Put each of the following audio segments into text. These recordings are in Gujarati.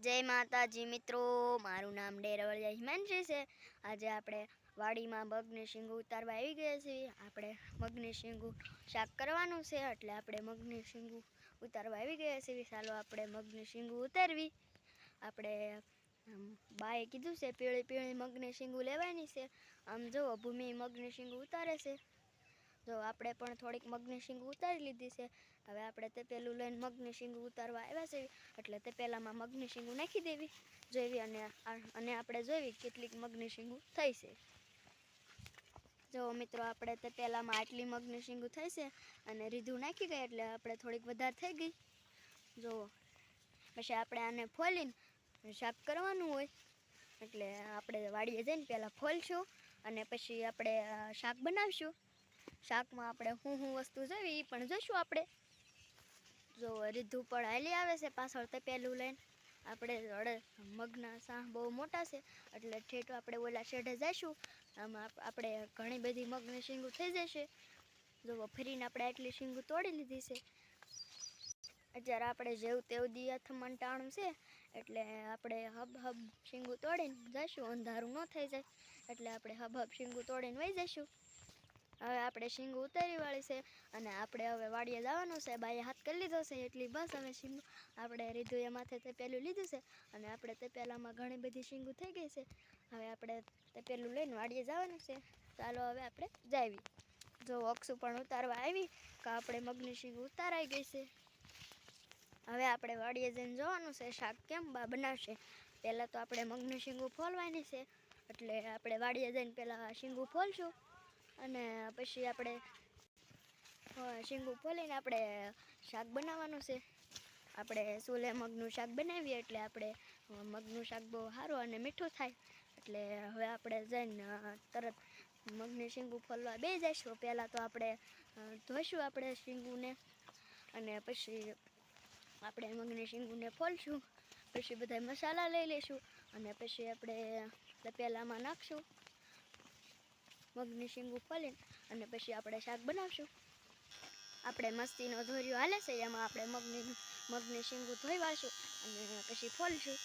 જય માતાજી મિત્રો, મારું નામ ડેરવળિયા હિમાંશી છે. આજે આપણે વાડીમાં મગની શીંગું ઉતારવા આવી ગયા છીએ. આપણે મગની શીંગું શાક કરવાનું છે, એટલે આપણે મગની શીંગું ઉતારવા આવી ગયા છીએ. ચાલો આપણે મગની શીંગું ઉતારવી. આપણે બાએ કીધું છે પીળી પીળી મગની શીંગું લેવાની છે. આમ જુઓ, ભૂમિ મગની શીંગું ઉતારે છે. જો આપણે પણ થોડીક મગની શીંગ ઉતારી લીધી છે, હવે આપણે તે પેલું લઈને મગની શીંગું ઉતારવા આવ્યા છે, એટલે તે પહેલાંમાં મગની શીંગું નાખી દેવી, જોઈવી અને અને આપણે જોઈવી કેટલીક મગની શીંગું થઈ છે. જો મિત્રો, આપણે તે પહેલાંમાં આટલી મગની શીંગું થઈ છે અને રીધું નાખી ગઈ, એટલે આપણે થોડીક વધારે થઈ ગઈ. જો, પછી આપણે આને ફોલીને શાક કરવાનું હોય, એટલે આપણે વાડીએ જઈને પહેલાં ફોલશું અને પછી આપણે શાક બનાવશું. શાકમાં આપણે શું શું વસ્તુ જોઈવી એ પણ જોઈશું આપણે. જો રીધું પણ હાલી આવે છે પાછળ તે પહેલું લઈને. આપણે અડે મગના સાહ બહુ મોટા છે, એટલે ઠેઠ આપણે ઓલા શેઢે જઈશું આમાં આપણે ઘણી બધી મગની શીંગું થઈ જશે. જો ફરીને આપણે આટલી શીંગું તોડી લીધી છે. અત્યારે આપણે જેવું તેવું દી ટાણું છે, એટલે આપણે હબ હબ શીંગું તોડીને જઈશું અંધારું ન થઈ જાય, એટલે આપણે હબ હબ શીંગું તોડીને વહી જઈશું હવે આપણે શીંગું ઉતારી વાળી છે અને આપણે હવે વાડીએ જવાનું છે. બાઈએ હાથ કરી લીધો છે એટલી બસ હવે શીંગ આપણે રીધું એ માથે તે પહેલું લીધું છે અને આપણે તે પહેલાંમાં ઘણી બધી શીંગું થઈ ગઈ છે. હવે આપણે તે પહેલું લઈને વાડીએ જવાનું છે. ચાલો હવે આપણે જાવી. જો અક્ષુ પણ ઉતારવા આવી કે આપણે મગની શીંગું ઉતારાઈ ગઈ છે. હવે આપણે વાડીએ જઈને જોવાનું છે શાક કેમ બા બનાવશે. પહેલાં તો આપણે મગની શીંગું ફોલવાની છે. એટલે આપણે વાડીએ જઈને પહેલાં શીંગું ફોલશું. અને પછી આપણે શીંગું ફોલીને આપણે શાક બનાવવાનું છે. આપણે સોલે મગનું શાક બનાવીએ એટલે આપણે મગનું શાક બહુ સારું અને મીઠું થાય. એટલે હવે આપણે જઈને તરત મગની શીંગું ફોલવા બે જઈશું. પહેલાં તો આપણે ધોઈશું આપણે શીંગુને અને પછી આપણે મગની શીંગુને ફોલશું. પછી બધા મસાલા લઈ લઈશું અને પછી આપણે પહેલાંમાં નાખશું. મગની શીંગ ફોલીને અને પછી આપણે શાક બનાવશું. આપણે મસ્તીનો ધોર્યો હાલે છે, એમાં આપણે મગની મગની શીંગું ધોઈ વાળશું અને પછી ફોલશું.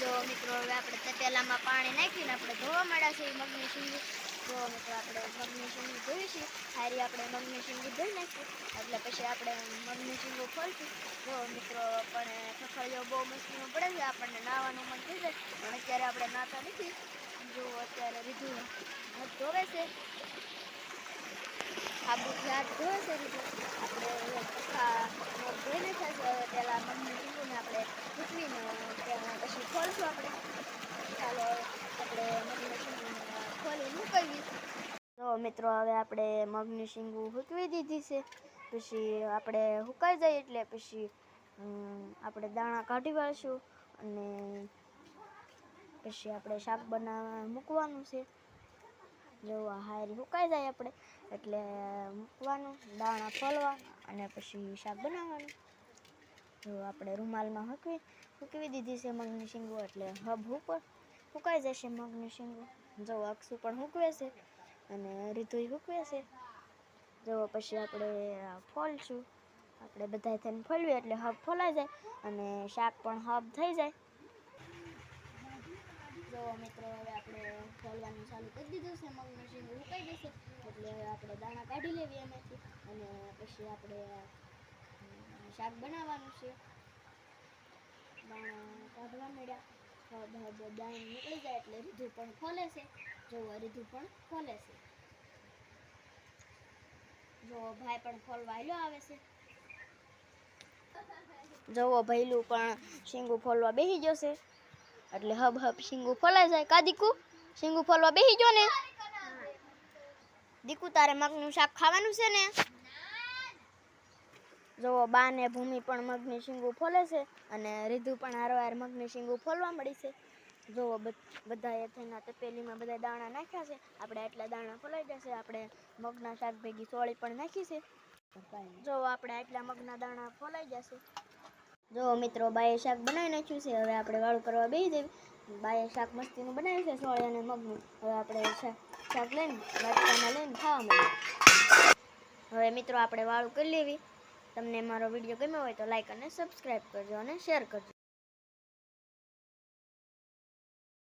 જો મિત્રો, હવે આપણે તપેલામાં પાણી નાખીને આપણે ધોવા માંડ્યા છે એ મગની શીંગું. જો મિત્રો, આપણે મગની શીંગું ધોઈશું. સારી આપણે મગની શીંગું ધોઈ નાખીશું. એટલે પછી આપણે મગની શીંગું ખોલશું જો મિત્રો, પણ ખખડીઓ બહુ મસ્તીનો પડે છે, આપણને નાહવાનું મન થઈ જાય. પણ અત્યારે આપણે નાતા નથી. જો અત્યારે રીધું ધોવે છે. સાબુથી હાથ ધોવે છે આપણે ધોઈને હવે પહેલાં મગની શીંગુને આપણે સૂકવીને ત્યાં પછી ખોલશું આપણે. ચાલો, આપણે મગની શીંગુને ખોલી મૂકવી. તો મિત્રો, હવે આપણે મગની શીંગું હૂકવી દીધી છે. પછી આપણે હુકાઈ જાય એટલે પછી આપણે દાણા કાઢી વાળશું અને પછી આપણે શાક બનાવવા મૂકવાનું છે. જો હારી સુકાઈ જાય આપણે. એટલે મૂકવાનું, દાણા ફોલવા અને પછી શાક બનાવવાનું. જો આપણે રૂમાલમાં હકવી સૂકવી દીધી છે મગની શીંગો, એટલે હબ ઉપર સુકાઈ જશે મગની શીંગો. જો અક્ષુ પણ હૂકવે છે અને રીતુય હૂકવે છે. જો પછી આપણે ફોલશું. આપણે બધા થઈને ફોલવીએ એટલે હબ ફોલાઈ જાય અને શાક પણ હબ થઈ જાય. જો મિત્રો, હવે આપણે ફોલવાનું ચાલુ કરી દીધું છે મગનું મશીન ઉકાઈ જશે. એટલે હવે આપણે દાણા કાઢી લેવી એમાંથી અને પછી આપણે શાક બનાવવાનું છે. દાણા કાઢવા મળ્યા. દાણા નીકળી જાય એટલે રીધું પણ ખોલે છે. જો રીધું પણ ખોલે છે. જો ભાઈ પણ ફોલવા હાલ્યો આવે છે. જુઓ ભૈલું પણ શીંગું ફોલવા બેસી જશે. એટલે હબ હબ શીંગું ફોલાઈ જાય. કા દીકુ? શીંગું ફોલવા બેસી જો ને? દીકુ તારે મગનું શાક ખાવાનું છે ને? જુઓ બા ને ભૂમિ પણ મગની શીંગું ફોલે છે અને રીધુ પણ હારોહાર મગની શીંગું ફોલવા મળી છે. જુઓ બધાએ થઈને તપેલીમાં બધા દાણા નાખ્યા છે. આપણે આટલા દાણા ફોલાઈ જશે. આપણે મગના શાક ભેગી સોળી પણ નાખી છે. જો આપણે આટલા મગના દાણા ફોલાઈ જશે. જો મિત્રો બાએ શાક બનાવી નાખ્યું છે. હવે આપણે વાળું કરવા બેસી દેવી બાએ શાક મસ્તીનું બનાવ્યું છે, સોળ અને મગનું. હવે આપણે શાક લઈને વાટકામાં લઈને ખાવા માંડીએ. હવે મિત્રો, આપણે વાળું કરી લેવી. તમને મારો વીડિયો ગમ્યો હોય તો લાઇક અને સબસ્ક્રાઈબ કરજો અને શેર કરજો.